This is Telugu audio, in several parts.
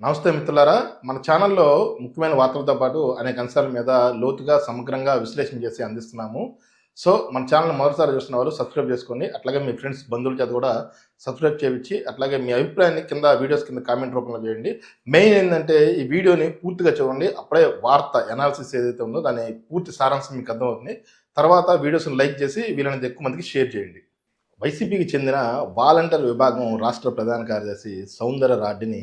నమస్తే మిత్రులారా మన ఛానల్లో ముఖ్యమైన వార్తలతో పాటు అనేక అంశాల మీద లోతుగా సమగ్రంగా విశ్లేషణ చేసి అందిస్తున్నాము. సో మన ఛానల్ మొదటిసారి చూస్తున్న వాళ్ళు సబ్స్క్రైబ్ చేసుకోండి అట్లాగే మీ ఫ్రెండ్స్ బంధువుల చేత కూడా సబ్స్క్రైబ్ చేయించి అట్లాగే మీ అభిప్రాయాన్ని కింద వీడియోస్ కింద కామెంట్ రూపంలో చేయండి. మెయిన్ ఏంటంటే ఈ వీడియోని పూర్తిగా చూడండి అప్పుడే వార్త ఎనాలిసిస్ ఏదైతే ఉందో దాని పూర్తి సారాంశం మీకు అర్థమవుతుంది. తర్వాత వీడియోస్ని లైక్ చేసి వీళ్ళని ఎక్కువ మందికి షేర్ చేయండి. వైసీపీకి చెందిన వాలంటీర్ విభాగం రాష్ట్ర ప్రధాన కార్యదర్శి సౌందర్య రాడ్డిని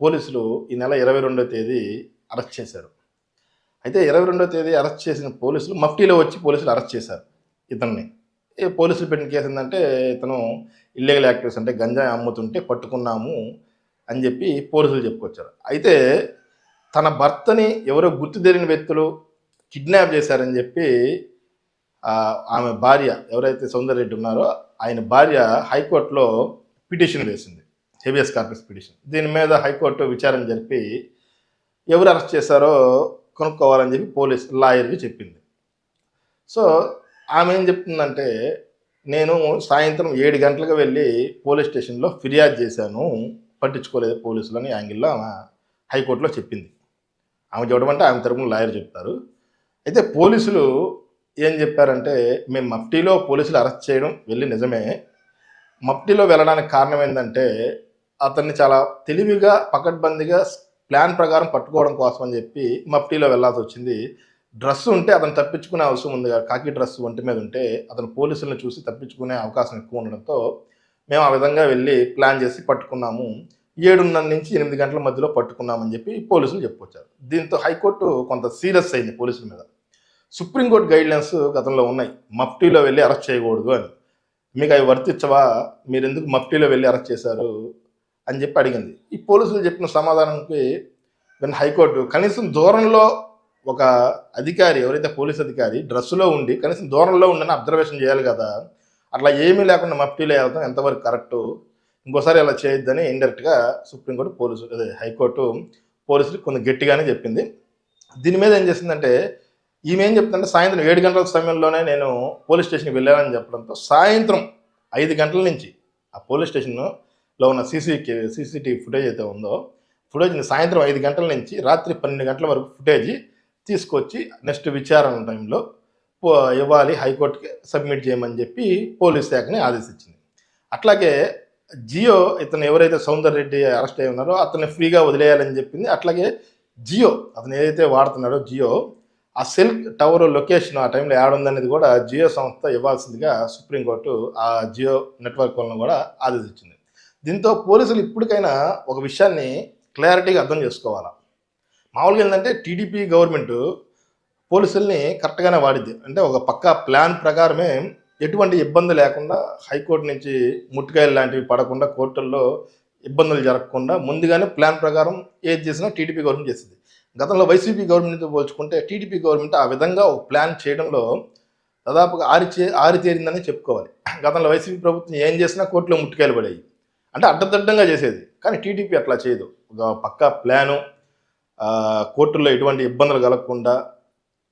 పోలీసులు ఈ నెల ఇరవై రెండో తేదీ అరెస్ట్ చేశారు. అయితే ఇరవై రెండో తేదీ అరెస్ట్ చేసిన పోలీసులు మఫ్టీలో వచ్చి పోలీసులు అరెస్ట్ చేశారు ఇతన్ని. పోలీసులు పెట్టిన కేసు ఏంటంటే ఇతను ఇల్లీగల్ యాక్టివ్స్ అంటే గంజాయి అమ్ముతుంటే పట్టుకున్నాము అని చెప్పి పోలీసులు చెప్పుకొచ్చారు. అయితే తన భర్తని ఎవరో గుర్తు తెలియని వ్యక్తులు కిడ్నాప్ చేశారని చెప్పి ఆమె భార్య ఎవరైతే సౌందర్యరెడ్డి ఉన్నారో ఆయన భార్య హైకోర్టులో పిటిషన్ వేసింది. హేబియస్ కార్పస్ పిటిషన్ దీని మీద హైకోర్టు విచారణ జరిపి ఎవరు అరెస్ట్ చేశారో కనుక్కోవాలని చెప్పి పోలీస్ లాయర్కి చెప్పింది. సో ఆమె ఏం చెప్తుందంటే నేను సాయంత్రం ఏడు గంటలకు వెళ్ళి పోలీస్ స్టేషన్లో ఫిర్యాదు చేశాను పట్టించుకోలేదు పోలీసులు అని యాంగిల్లో ఆమె హైకోర్టులో చెప్పింది. ఆమె చెప్పడం అంటే ఆమె తరపున లాయర్ చెప్తారు. అయితే పోలీసులు ఏం చెప్పారంటే మేము మఫ్టీలో పోలీసులు అరెస్ట్ చేయడం వెళ్ళి నిజమే. మఫ్టీలో వెళ్ళడానికి కారణం ఏంటంటే అతన్ని చాలా తెలివిగా పకడ్బందీగా ప్లాన్ ప్రకారం పట్టుకోవడం కోసం అని చెప్పి మఫ్టీలో వెళ్ళాల్సి వచ్చింది. డ్రెస్ ఉంటే అతను తప్పించుకునే అవసరం ఉంది కదా కాకి డ్రెస్ ఒంటి మీద ఉంటే అతను పోలీసులను చూసి తప్పించుకునే అవకాశం ఎక్కువ ఉండడంతో మేము ఆ విధంగా వెళ్ళి ప్లాన్ చేసి పట్టుకున్నాము. ఏడున్నర నుంచి ఎనిమిది గంటల మధ్యలో పట్టుకున్నామని చెప్పి పోలీసులు చెప్పుకొచ్చారు. దీంతో హైకోర్టు కొంత సీరియస్ అయింది పోలీసుల మీద. సుప్రీంకోర్టు గైడ్లైన్స్ గతంలో ఉన్నాయి. మఫ్టీలో వెళ్ళి అరెస్ట్ చేయకూడదు అని. మీకు అవి వర్తించవా? మీరు ఎందుకు మఫ్టీలో వెళ్ళి అరెస్ట్ చేశారు? అని చెప్పి అడిగింది. ఈ పోలీసులు చెప్పిన సమాధానంకి దాని హైకోర్టు కనీసం దూరంలో ఒక అధికారి ఎవరైతే పోలీస్ అధికారి డ్రెస్సులో ఉండి కనీసం దూరంలో ఉండని అబ్జర్వేషన్ చేయాలి కదా అట్లా ఏమీ లేకుండా మఫ్టీలో వెళ్తాం ఎంతవరకు కరెక్టు ఇంకోసారి అలా చేయొద్దని ఇండైరెక్ట్గా సుప్రీంకోర్టు పోలీసు అదే హైకోర్టు పోలీసులు కొంచెం గట్టిగానే చెప్పింది. దీని మీద ఏం చేసిందంటే ఈమె ఏం చెప్తుందంటే సాయంత్రం ఏడు గంటల సమయంలోనే నేను పోలీస్ స్టేషన్కి వెళ్ళానని చెప్పడంతో సాయంత్రం ఐదు గంటల నుంచి ఆ పోలీస్ స్టేషన్ లో ఉన్న సీసీ సీసీటీవీ ఫుటేజ్ అయితే ఉందో ఫుటేజ్ని సాయంత్రం ఐదు గంటల నుంచి రాత్రి పన్నెండు గంటల వరకు ఫుటేజ్ తీసుకొచ్చి నెక్స్ట్ విచారణ టైంలో పో- ఇవ్వాలి హైకోర్టుకి సబ్మిట్ చేయమని చెప్పి పోలీస్ శాఖని ఆదేశించింది. అట్లాగే జియో ఇతను ఎవరైతే సౌందర్ రెడ్డి అరెస్ట్ అయి ఉన్నారో అతన్ని ఫ్రీగా వదిలేయాలని చెప్పింది. అట్లాగే జియో అతను ఏదైతే వాడుతున్నాడో జియో ఆ సెల్ టవర్ లొకేషన్ ఆ టైంలో ఏడుందనేది కూడా జియో సంస్థ ఇవ్వాల్సిందిగా సుప్రీంకోర్టు ఆ జియో నెట్వర్క్ వాళ్ళని కూడా ఆదేశించింది. దీంతో పోలీసులు ఇప్పటికైనా ఒక విషయాన్ని క్లారిటీగా అర్థం చేసుకోవాలా? మామూలుగా ఏంటంటే టీడీపీ గవర్నమెంట్ పోలీసుల్ని కరెక్ట్గానే వాడిద్ది. అంటే ఒక పక్కా ప్లాన్ ప్రకారమే ఎటువంటి ఇబ్బంది లేకుండా హైకోర్టు నుంచి ముట్టుకాయలు లాంటివి పడకుండా కోర్టుల్లో ఇబ్బందులు జరగకుండా ముందుగానే ప్లాన్ ప్రకారం ఏది చేసినా టీడీపీ గవర్నమెంట్ చేసింది. గతంలో వైసీపీ గవర్నమెంట్తో పోల్చుకుంటే టీడీపీ గవర్నమెంట్ ఆ విధంగా ఒక ప్లాన్ చేయడంలో దాదాపుగా ఆరిచే ఆరితేరిందని చెప్పుకోవాలి. గతంలో వైసీపీ ప్రభుత్వం ఏం చేసినా కోర్టులో ముట్టుకాయలు పడేవి అంటే అడ్డదిడ్డంగా చేసేది. కానీ టీడీపీ అట్లా చేయదు. ఒక పక్కా ప్లాను కోర్టుల్లో ఎటువంటి ఇబ్బందులు కలగకుండా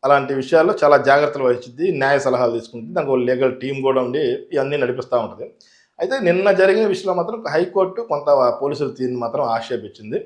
అలాంటి విషయాల్లో చాలా జాగ్రత్తలు వహించింది న్యాయ సలహాలు తీసుకుంటుంది దానికి ఒక లీగల్ టీం కూడా ఉండి ఇవన్నీ నడిపిస్తూ ఉంటుంది. అయితే నిన్న జరిగిన విషయంలో మాత్రం హైకోర్టు కొంత పోలీసుల తీరుని మాత్రం ఆక్షేపించింది.